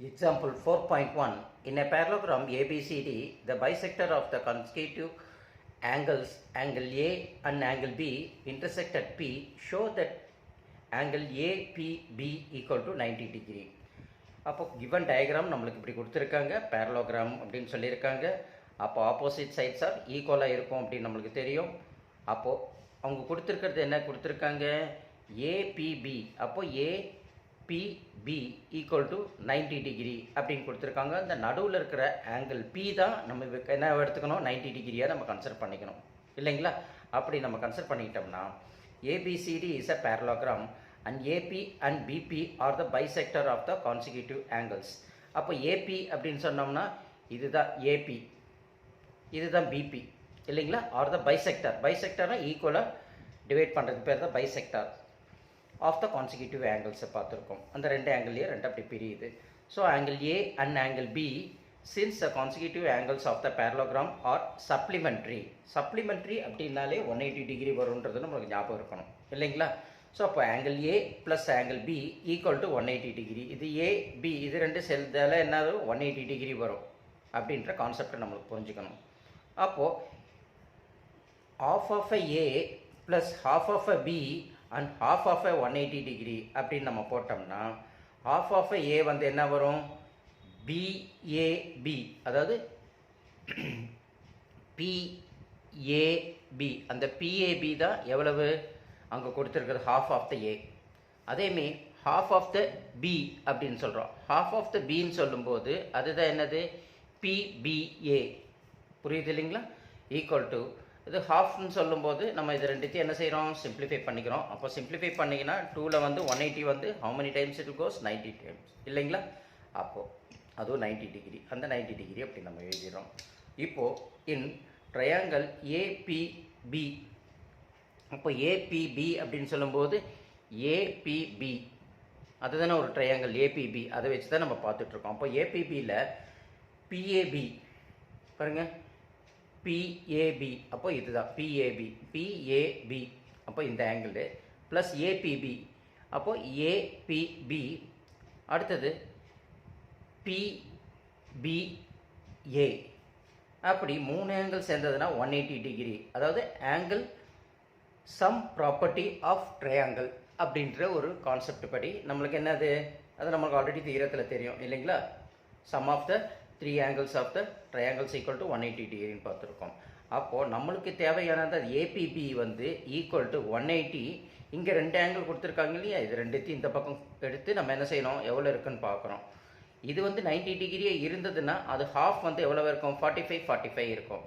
Example 4.1 In a parallelogram ABCD, the bisector of the constitutive angles angle A and angle B intersect at P show that angle APB equal to 90 degree. அப்போ given diagram நம்மளுக்கு இப்படி கொடுத்துருக்காங்க parallelogram அப்படின்னு சொல்லியிருக்காங்க அப்போ opposite sides are ஈக்குவலாக இருக்கும் அப்படின்னு நம்மளுக்கு தெரியும் அப்போது அவங்க கொடுத்துருக்கிறது என்ன கொடுத்துருக்காங்க ஏபிபி அப்போது A B P equal to ninety degree அப்படின்னு கொடுத்துருக்காங்க. அந்த நடுவில் இருக்கிற ஆங்கிள் பி தான் நம்ம என்ன எடுத்துக்கணும்? 90 டிகிரியாக நம்ம கன்சிடர் பண்ணிக்கணும். இல்லைங்களா? அப்படி நம்ம consider பண்ணிக்கிட்டோம்னா A B C D is a parallelogram and A B and B P are the bisector of the consecutive angles அப்போ ஏபி அப்படின்னு சொன்னோம்னா இதுதான் ஏபி இதுதான் பிபி இல்லைங்களா? ஆர் த பைசெக்டர் பைசெக்டர்னால் ஈக்குவலாக டிவைட் பண்ணுறது பேர் தான் பைசெக்டர் ஆஃப் த கான்சிக்யூட்டிவ் ஆங்கிள்ஸை பார்த்துருக்கோம். அந்த ரெண்டு ஆங்கிள்லேயே ரெண்டு அப்படி பிரியுது. So angle A and angle B since the consecutive angles of the parallelogram are supplementary supplementary அப்படின்னாலே ஒன் எயிட்டி டிகிரி வரும்ன்றது நம்மளுக்கு ஞாபகம் இருக்கணும். இல்லைங்களா? ஸோ அப்போ angle A plus angle B equal to one eighty degree இது ஏ பி இது ரெண்டு செல்தால என்னது? ஒன் எயிட்டி டிகிரி வரும் அப்படின்ற கான்செப்டை நம்மளுக்கு புரிஞ்சுக்கணும். அப்போது of of a A plus half of a B and half of of a 180 degree அப்படின்னு நம்ம போட்டோம்னா ஹாஃப் ஆஃப் ஏ ஏ வந்து என்ன வரும்? பிஏபி அதாவது பிஏபி அந்த பிஏபி தான் எவ்வளவு? அங்கே கொடுத்துருக்கிறது ஹாஃப் ஆஃப் த ஏ அதேமே ஹாஃப் ஆஃப் த பி அப்படின்னு சொல்கிறோம் ஹாஃப் ஆஃப் த பின்னு சொல்லும்போது அதுதான் என்னது? பிபிஏ புரியுது இல்லைங்களா? ஈக்குவல் டு இது ஹாஃப்னு சொல்லும்போது நம்ம இது ரெண்டுத்தையும் என்ன செய்கிறோம் சிம்பிளிஃபை பண்ணிக்கிறோம். அப்போ சிம்பிளிஃபை பண்ணிங்கன்னா டூவில் வந்து ஒன் எயிட்டி வந்து how many times it goes ninety times இல்லைங்களா? அப்போது அதுவும் நைன்ட்டி டிகிரி அந்த நைன்ட்டி டிகிரி அப்படி நம்ம எழுதிடுறோம். இப்போது in triangle A B P அப்போ ஏபிபி அப்படின்னு சொல்லும்போது ஏபிபி அதுதானே ஒரு ட்ரையாங்கல் ஏபிபி அதை வச்சு தான் நம்ம பார்த்துட்ருக்கோம் அப்போ ஏபிபியில் பிஏபி பாருங்க. பிஏபி அப்போ இதுதான். B A P B A P அப்போ இந்த angle plus A B P அப்போ ஏபிபி அடுத்தது பிபிஏ அப்படி மூணு ஆங்கிள் சேர்ந்ததுன்னா ஒன் எயிட்டி டிகிரி அதாவது angle sum property of triangle அப்படின்ற ஒரு கான்செப்ட் படி நம்மளுக்கு என்னது? அது நம்மளுக்கு ஆல்ரெடி தீரத்தில் தெரியும் இல்லைங்களா? Sum of the three angles of the triangles equal to one eighty டிகிரின்னு பார்த்துருக்கோம். அப்போது நம்மளுக்கு தேவையானது ஏபிபி வந்து ஈக்குவல் டு ஒன் எயிட்டி இங்கே ரெண்டு ஆங்கிள் கொடுத்துருக்காங்க இல்லையா? இது ரெண்டுத்தையும் இந்த பக்கம் எடுத்து நம்ம என்ன செய்யணும்? எவ்வளோ இருக்குன்னு பார்க்குறோம். இது வந்து 90 டிகிரியே இருந்ததுன்னா அது ஹாஃப் வந்து எவ்வளோ இருக்கும்? ஃபார்ட்டி ஃபைவ் ஃபார்ட்டி ஃபைவ் இருக்கும்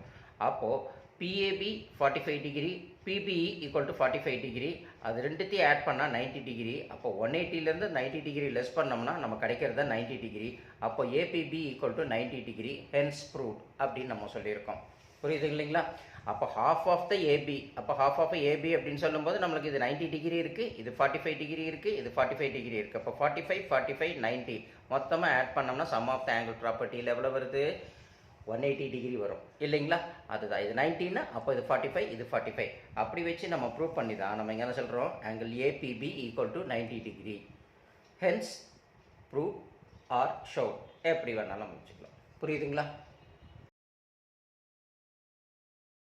அப்போது BAP forty five degree BPE equal to forty five degree அது ரெண்டுத்தையும் ஆட் பண்ணால் 90 டிகிரி அப்போ ஒன் எயிட்டிலேருந்து நைன்ட்டி டிகிரி லெஸ் பண்ணோம்னா நம்ம கிடைக்கிறது தான் நைன்ட்டி டிகிரி அப்போ A B P equal to ninety degree hence proved அப்படின்னு நம்ம சொல்லியிருக்கோம். புரியுது இல்லைங்களா? அப்போ half of the A B அப்போ ஹாஃப் ஆஃப் ஏபி அப்படின்னு சொல்லும்போது நம்மளுக்கு இது 90 டிகிரி இருக்குது இது ஃபார்ட்டி ஃபைவ் டிகிரி இருக்குது இது ஃபார்ட்டி ஃபைவ் டிகிரி இருக்குது அப்போ forty five forty five ninety மொத்தமாக ஆட் பண்ணோம்னா சம் ஆஃப் த ஆங்கிள் ப்ராப்பர்ட்டியில் எவ்வளோ வருது? ஒன் எயிட்டி டிகிரி வரும். இல்லைங்களா? அதுதான். இது நைன்ட்டின்னா அப்போ இது ஃபார்ட்டி ஃபைவ் இது ஃபார்ட்டி ஃபைவ் அப்படி வச்சு நம்ம ப்ரூவ் பண்ணி தான் நம்ம இங்கே என்ன சொல்கிறோம் angle A B P equal to ninety degree hence prove or show எப்படி வேணாலும் நம்ம வச்சுக்கலாம் புரியுதுங்களா?